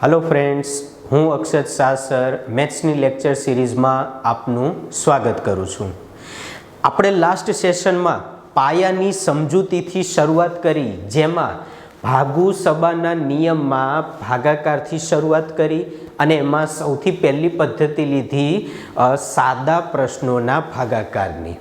Hello friends હું અક્ષત sir મેથ્સની lecture સિરીઝમાં આપનું સ્વાગત કરું છું. આપણે લાસ્ટ સેશનમાં પાયાની સમજૂતીથી શરૂઆત કરી, જેમાં ભાગુ સબાના નિયમમાં ભાગાકારથી શરૂઆત કરી અને એમાં સૌથી પહેલી પદ્ધતિ લીધી સાદા પ્રશ્નોના ભાગાકારની.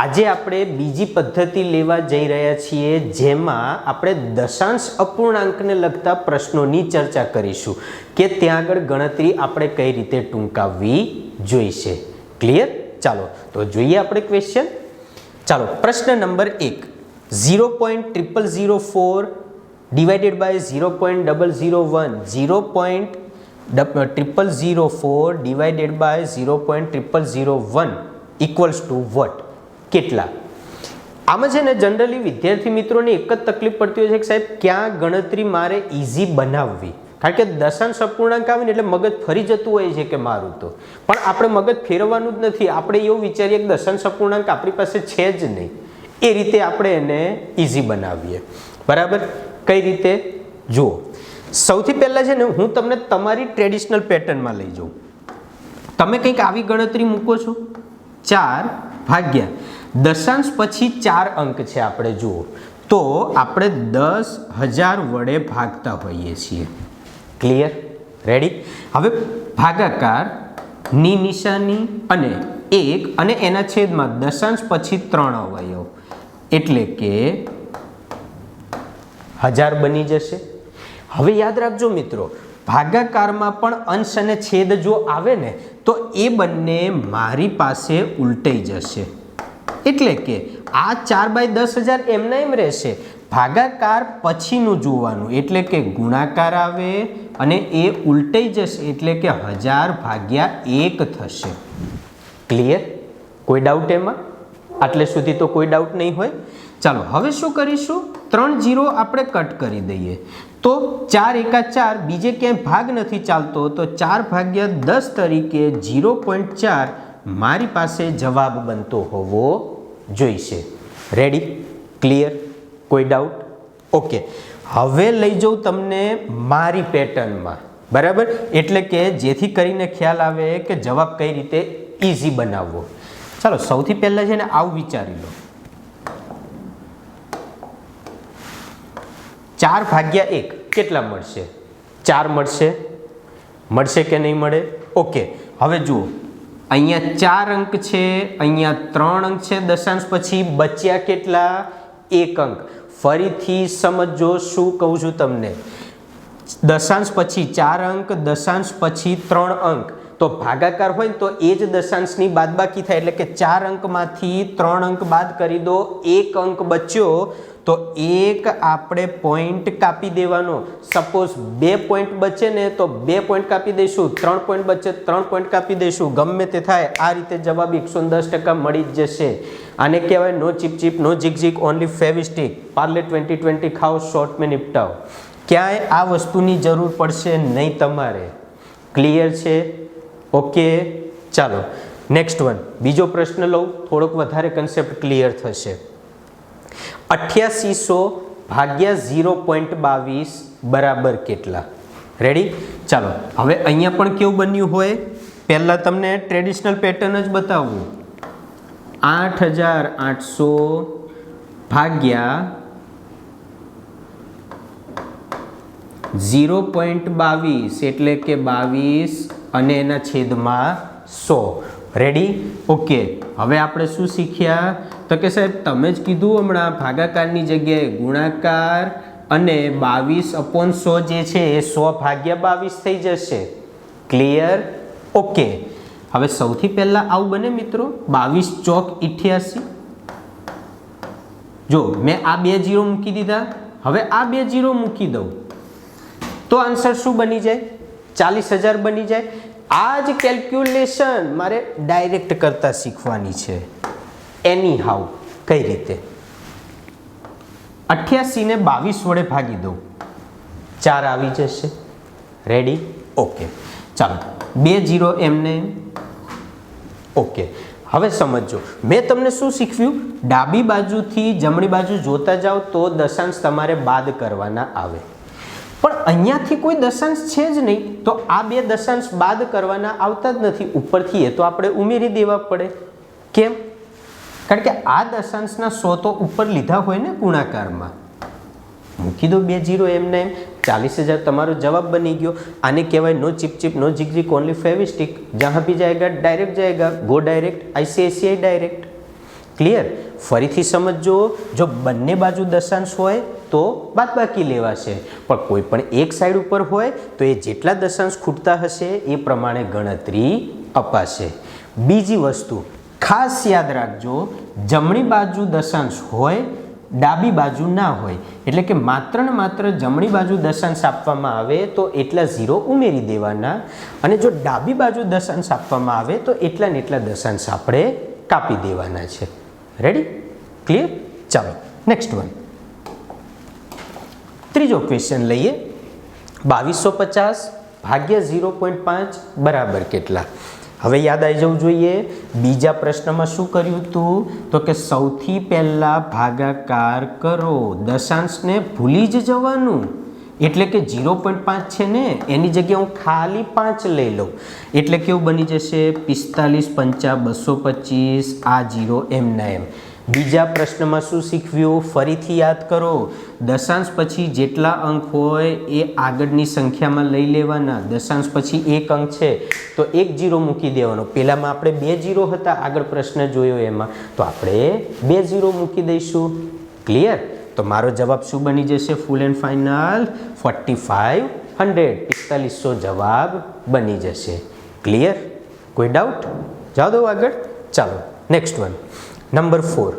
આજે આપણે બીજી પદ્ધતિ લેવા જઈ રહ્યા છીએ, જેમાં આપણે દશાંશ અપૂર્ણાંકને લગતા પ્રશ્નોની ચર્ચા કરીશું, કે ત્યાં આગળ ગણતરી આપણે કઈ રીતે ટૂંકાવવી જોઈશે. ક્લિયર ચાલો, તો જોઈએ આપણે ક્વેશ્ચન ચાલો, પ્રશ્ન નંબર એક. Zero point triple zero four divided by zero point double zero one. Zero point triple zero four divided by zero point triple zero one equals to what? કેટલા? આમાં છે ને જનરલી વિદ્યાર્થી મિત્રોને એક જ તકલીફ પડતી હોય છે કે સાહેબ, ક્યાં ગણતરી મારે ઇઝી બનાવવી? કારણ કે દશાંશ અપૂર્ણાંક આવે ને એટલે મગજ ફરી જતું હોય છે કે મારું તો. પણ આપણે મગજ ફેરવવાનું જ નથી. આપણે એવું વિચારીએ કે દશાંશ અપૂર્ણાંક આપણી પાસે છે જ નહીં. એ રીતે આપણે એને ઇઝી બનાવીએ. બરાબર? કઈ રીતે? જુઓ. સૌથી પહેલાં છે ને હું તમને તમારી ટ્રેડિશનલ પેટર્નમાં લઈ જાઉં. તમે કંઈક આવી ગણતરી મૂકો છો? ચાર ભાગ્યા. દશાંશ પછી ચાર અંક છે આપણે જુઓ. તો આપણે દસ હજાર વડે ભાગતા હોઈએ છીએ. ક્લિયર રેડી હવે ભાગાકાર, ની નિશાની અને એક અને એના છેદમાં દશાંશ પછી ત્રણ અવયવ. એટલે કે હજાર બની જશે. હવે યાદ રાખજો મિત્રો, ભાગાકારમાં પણ અંશ અને છેદ જો આવે ને, તો એ બંને મારી પાસે ઉલટાઈ જશે. એટલે કે આ ચાર બાય દસ હજાર એમના એમ રહેશે. ભાગાકાર પછીનું જોવાનું, એટલે કે ગુણાકાર આવે અને એ ઉલટાઈ જશે, એટલે કે હજાર ભાગ્યા એક થશે. ક્લિયર કોઈ ડાઉટ એમાં? આટલે સુધી તો કોઈ ડાઉટ નહીં હોય. ચાલો, હવે શું કરીશું? ત્રણ જીરો આપણે કટ કરી દઈએ. તો ચાર એકા ચાર બીજે ક્યાંય ભાગ નથી ચાલતો, તો ચાર ભાગ્યા દસ તરીકે જીરો પોઈન્ટ ચાર મારી પાસે જવાબ બનતો હોવો જોઈશે. રેડી ક્લિયર કોઈ ડાઉટ ઓકે હવે લઈ જાઉં તમને મારી પેટર્નમાં બરાબર? એટલે કે જેથી કરીને ખ્યાલ આવે કે જવાબ કઈ રીતે ઇઝી બનાવવો. ચાલો, સૌથી પહેલાં છે ને આવું વિચારી લો. ચાર ભાગ્યા એક કેટલા મળશે? ચાર મળશે. મળશે કે નહીં મળે? ઓકે હવે જુઓ. અહીંયા ચાર અંક છે, અહીંયા ત્રણ અંક છે, દશાંશ પછી બચ્યા કેટલા? એક અંક. ફરીથી સમજો શું કહું છું તમને. દશાંશ પછી ચાર અંક, દશાંશ પછી ત્રણ અંક. તો ભાગાકાર હોય ને તો એ જ દશાંશની બાદબાકી થાય. એટલે કે ચાર અંકમાંથી ત્રણ અંક બાદ કરી દો, એક અંક બચ્યો તો એક આપણે પોઈન્ટ કાપી દેવાનો. સપોઝ બે પોઈન્ટ બચે ને તો બે પોઈન્ટ કાપી દઈશું, ત્રણ પોઈન્ટ બચે, ત્રણ પોઈન્ટ કાપી દઈશું. ગમે તે થાય, આ રીતે જવાબ એકસો દસ ટકા મળી જ જશે. આને કહેવાય નો ચીપ નો જીક જીક only Fevistik Parle twenty twenty ખાઓ શોર્ટ મેં નિપટાઓ ક્યાંય આ વસ્તુની જરૂર પડશે નહીં તમારે. ક્લિયર છે? ઓકે ચાલો નેક્સ્ટ વન બીજો પ્રશ્ન લઉં. થોડોક વધારે કન્સેપ્ટ ક્લિયર થશે. અઠ્યાસીસો ભાગ્યા ઝીરો પોઈન્ટ બાવીસ બરાબર કેટલા? રેડી ચાલો, હવે અહીંયા પણ કેવું બન્યું હોય? પહેલાં તમને ટ્રેડિશનલ પેટર્ન જ બતાવવું આઠ હજાર આઠસો ભાગ્યા ઝીરો પોઈન્ટ બાવીસ એટલે કે બાવીસ અને એના છેદમાં સો. રેડી ઓકે હવે આપણે શું શીખ્યા? તો કે સાહેબ, તમે જ કીધું હમણાં, ભાગાકારની જગ્યાએ ગુણાકાર અને બાવીસ અપોન સો જે છે, એ સો ભાગ્યા બાવીસ થઈ જશે. ક્લિયર ઓકે હવે સૌથી પહેલાં આવું બને મિત્રો. બાવીસ ચોક ઇઠ્યાસી. જો, મેં આ બે જીરો મૂકી દીધા. હવે આ બે જીરો મૂકી દઉં. તો આન્સર શું બની જાય? ચાલીસ હજાર બની જાય. આ જ કેલ્ક્યુલેશન મારે ડાયરેક્ટ કરતાં શીખવાની છે. એની હાઉ કઈ રીતે? અઠ્યાસીને બાવીસ વડે ભાગી દઉં ચાર આવી જશે. રેડી ઓકે ચાલો. બે જીરો એમને ઓકે હવે સમજો મેં તમને શું શીખવ્યું? ડાબી બાજુથી જમણી બાજુ જોતા જાઓ તો દશાંશ તમારે બાદ કરવાના આવે. પણ અહીંયાથી કોઈ દશાંશ છે જ નહીં. તો આ બે દશાંશ બાદ કરવાના આવતા જ નથી. ઉપરથી એ તો આપણે ઉમેરી દેવા પડે. કેમ? કારણ કે આ દશાંશના સો તો ઉપર લીધા હોય ને ગુણાકારમાં. મૂકી દો બે જીરો એમને એમ. ચાલીસ હજાર તમારો જવાબ બની ગયો. આને કહેવાય નો ચીપ ચીપ નો જીગજીક ઓનલી ફેવિસ્ટિક જહાં ભી જાયગા direct જાયગા go direct ICICI direct clear ફરીથી સમજો જો બંને બાજુ દશાંશ હોય તો બાદબાકી લેવાશે. પણ કોઈ પણ એક સાઈડ ઉપર હોય તો એ જેટલા દશાંશ ખૂટતા હશે, એ પ્રમાણે ગણતરી અપાશે. બીજી વસ્તુ, ખાસ યાદ રાખજો, જમણી બાજુ દશાંશ હોય, ડાબી બાજુ ના હોય. એટલે કે માત્ર ને માત્ર જમણી બાજુ દશાંશ આપવામાં આવે તો એટલા ઝીરો ઉમેરી દેવાના. અને જો ડાબી બાજુ દશાંશ આપવામાં આવે તો એટલા ને એટલા દશાંશ આપણે કાપી દેવાના છે. રેડી ક્લિયર ચાલો નેક્સ્ટ વન ત્રીજો ક્વેશ્ચન લઈએ. બાવીસો પચાસ ભાગ્યા ઝીરો પોઈન્ટ પાંચ બરાબર કેટલા? હવે યાદ આવી જવું જોઈએ, બીજા પ્રશ્નમાં શું કર્યું હતું તો કે સૌથી પહેલાં ભાગાકાર કરો, દશાંશને ભૂલી જ જવાનું. એટલે કે ઝીરો પોઈન્ટ પાંચ છે ને, એની જગ્યાએ હું ખાલી પાંચ લઈ લઉં. એટલે કેવું બની જશે પિસ્તાલીસ પંચા બસો પચીસ, આ જીરો એમના એમ. બીજા પ્રશ્નમાં શું શીખવ્યું? ફરીથી યાદ કરો, દશાંશ પછી જેટલા અંક હોય એ આગળની સંખ્યામાં લઈ લેવાના. દશાંશ પછી એક અંક છે, તો એક જીરો મૂકી દેવાનો. પહેલાંમાં આપણે બે જીરો હતા આગળ પ્રશ્ન જોયો એમાં. તો આપણે બે જીરો મૂકી દઈશું. ક્લિયર? તો મારો જવાબ શું બની જશે? Full and final forty five hundred પિસ્તાલીસો જવાબ બની જશે. ક્લિયર કોઈ ડાઉટ જાઓ દો આગળ. ચાલો નેક્સ્ટ વન નંબર ફોર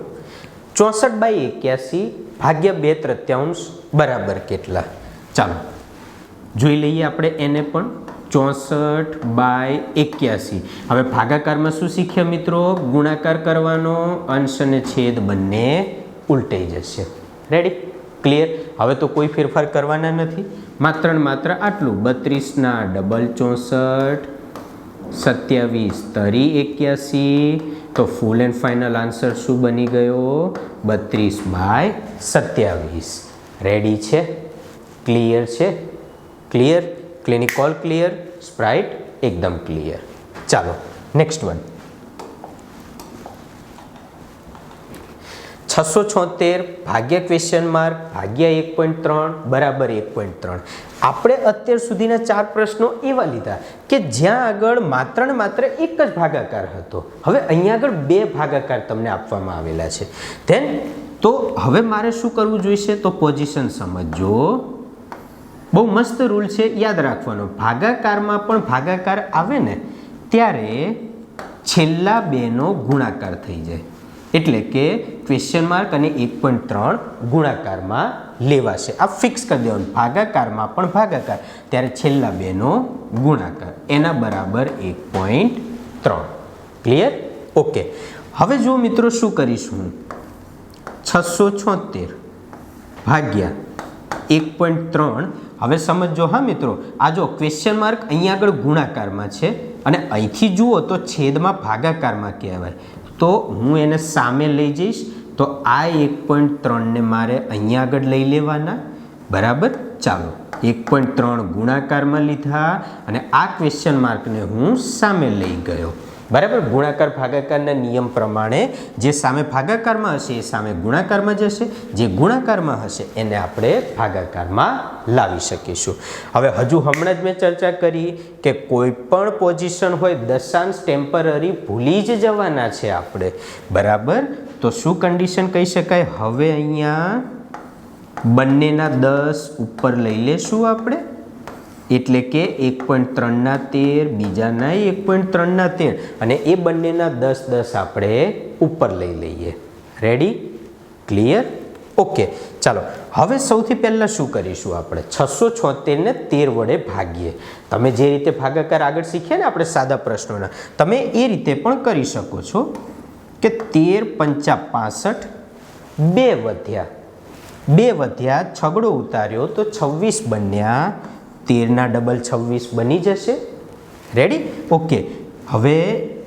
ચોસઠ બાય એક્યાસી ભાગ્યા બે તૃત્યાંશ બરાબર કેટલા? ચાલો, જોઈ લઈએ આપણે એને પણ. ચોસઠ બાય એક્યાસી. હવે ભાગાકારમાં શું શીખ્યા મિત્રો? ગુણાકાર કરવાનો. અંશ અને છેદ બંને ઉલટાઈ જશે. રેડી ક્લિયર હવે તો કોઈ ફેરફાર કરવાના નથી. માત્ર ને માત્ર આટલું. બત્રીસના ડબલ ચોસઠ, સત્યાવીસ તરી એક્યાસી. તો ફૂલ એન્ડ ફાઇનલ આન્સર શું બની ગયો? બત્રીસ બાય સત્યાવીસ. રેડી છે? ક્લિયર છે? Clear clinic all clear Sprite એકદમ ક્લિયર ચાલો નેક્સ્ટ વન છસો છોતેર ભાગ્ય ક્વેશ્ચન માર્ક ભાગ્ય એક પોઈન્ટ ત્રણ બરાબર એક પોઈન્ટ ત્રણ. આપણે અત્યાર સુધીના ચાર પ્રશ્નો એવા લીધા કે જ્યાં આગળ માત્ર ને માત્ર એક જ ભાગાકાર હતો. હવે અહીંયા આગળ બે ભાગાકાર તમને આપવામાં આવેલા છે. ધેન તો હવે મારે શું કરવું જોઈશે? તો પોઝિશન સમજો બહુ મસ્ત રૂલ છે, યાદ રાખવાનો. ભાગાકારમાં પણ ભાગાકાર આવે ને, ત્યારે છેલ્લા બેનો ગુણાકાર થઈ જાય. એટલે કે ક્વેશ્ચન માર્ક અને એક પોઈન્ટ ત્રણ ગુણાકારમાં લેવાશે. આ ફિક્સ કરી દેવાનું. ભાગાકારમાં પણ ભાગાકાર. ત્યારે છેલ્લા બેનો ગુણાકાર. એના બરાબર એક પોઈન્ટ ત્રણ. ક્લિયર ઓકે હવે જો મિત્રો શું કરીશું છસો છોતેર ભાગ્યા એક પોઈન્ટ ત્રણ. હવે સમજો હા મિત્રો. આ જો ક્વેશ્ચન માર્ક અહીંયા આગળ ગુણાકારમાં છે અને અહીંથી જુઓ તો છેદમાં ભાગાકારમાં કહેવાય. તો હું એને સામે લઈ જઈશ. તો આ એક પોઈન્ટ ત્રણને મારે અહીંયા આગળ લઈ લેવાના. બરાબર? ચાલો. એક પોઈન્ટ ત્રણ ગુણાકારમાં લીધા અને આ ક્વેશ્ચન માર્કને હું સામે લઈ ગયો. બરાબર? ગુણાકાર ભાગાકારના નિયમ પ્રમાણે જે સામે ભાગાકારમાં હશે, એ સામે ગુણાકારમાં જશે. જે ગુણાકારમાં હશે, એને આપણે ભાગાકારમાં લાવી શકીશું. હવે હજુ હમણાં જ મેં ચર્ચા કરી કે કોઈ પણ પોઝિશન હોય, દશાંશ ટેમ્પરરી ભૂલી જ જવાના છે આપણે. બરાબર? તો શું કન્ડિશન કહી શકાય? હવે અહીંયા બંનેના દસ ઉપર લઈ લેશું આપણે. એટલે કે એક પોઈન્ટ ત્રણના તેર બીજાના એક પોઈન્ટ ત્રણના તેર. અને એ બંનેના દસ દસ આપણે ઉપર લઈ લઈએ. રેડી ક્લિયર ઓકે ચાલો, હવે સૌથી પહેલાં શું કરીશું આપણે? છસો છોતેરને તેર વડે ભાગીએ. તમે જે રીતે ભાગાકાર આગળ શીખ્યા ને આપણે સાદા પ્રશ્નોના, તમે એ રીતે પણ કરી શકો છો કે તેર પંચા પાસઠ બે વધ્યા. બે વધ્યા, છગડો ઉતાર્યો તો છવ્વીસ બન્યા તેરના ડબલ છવ્વીસ બની જશે. રેડી ઓકે હવે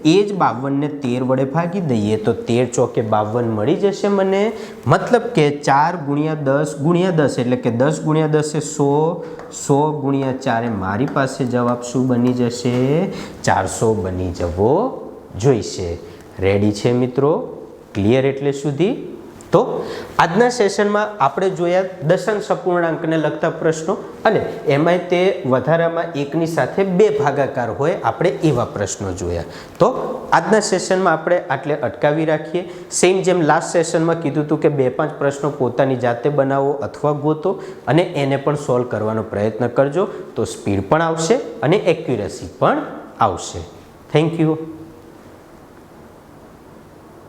એ જ બાવનને તેર વડે ભાગી દઈએ તો તેર ચોકે બાવન મળી જશે મને. મતલબ કે ચાર ગુણ્યા દસ ગુણ્યા દસ એટલે કે દસ ગુણ્યા દસે સો સો ગુણ્યા ચારે મારી પાસે જવાબ શું બની જશે? ચારસો બની જવો જોઈશે. રેડી છે મિત્રો? ક્લિયર એટલે સુધી? તો આજના સેશનમાં આપણે જોયા દશાંશ અપૂર્ણાંકને લગતા પ્રશ્નો અને એમાંય તે વધારામાં એકની સાથે બે ભાગાકાર હોય આપણે એવા પ્રશ્નો જોયા. તો આજના સેશનમાં આપણે આટલે અટકાવી રાખીએ. સેમ જેમ લાસ્ટ સેશનમાં કીધું હતું કે બે પાંચ પ્રશ્નો પોતાની જાતે બનાવો અથવા ગોતો અને એને પણ સોલ્વ કરવાનો પ્રયત્ન કરજો. તો સ્પીડ પણ આવશે અને એક્યુરેસી પણ આવશે. Thank you